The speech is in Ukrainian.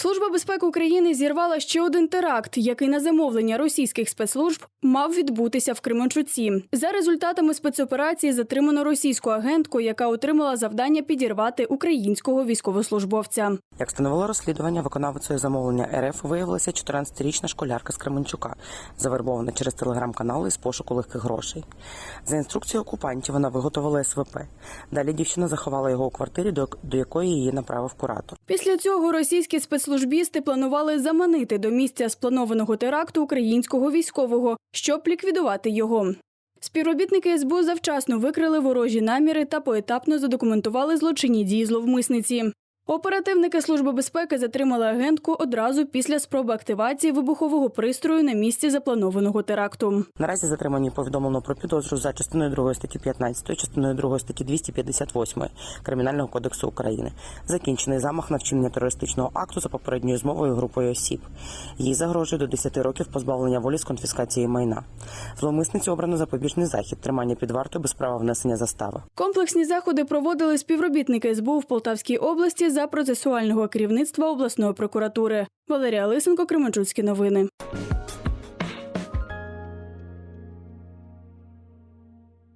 Служба безпеки України зірвала ще один теракт, який на замовлення російських спецслужб мав відбутися в Кременчуці. За результатами спецоперації затримано російську агентку, яка отримала завдання підірвати українського військовослужбовця. Як встановило розслідування, виконавицею замовлення РФ виявилася 14-річна школярка з Кременчука, завербована через телеграм-канали із пошуку легких грошей. За інструкцією окупантів вона виготовила СВП. Далі дівчина заховала його у квартирі, до, якої її направив куратор. Після цього російські спецслужбісти планували заманити до місця спланованого теракту українського військового, щоб ліквідувати його. Співробітники СБУ завчасно викрили ворожі наміри та поетапно задокументували злочинні дії зловмисниці. Оперативники Служби безпеки затримали агентку одразу після спроби активації вибухового пристрою на місці запланованого теракту. Наразі затримані повідомлено про підозру за частиною 2 статті 15, частиною 2 статті 258 Кримінального кодексу України. Закінчений замах на вчинення терористичного акту за попередньою змовою групою осіб. Їй загрожує до 10 років позбавлення волі з конфіскації майна. Зловмисниці обрано запобіжний захід, тримання під вартою без права внесення застави. Комплексні заходи проводили співробітники СБУ в Полтавській області за процесуального керівництва обласної прокуратури. Валерія Лисенко, Кременчуцькі новини.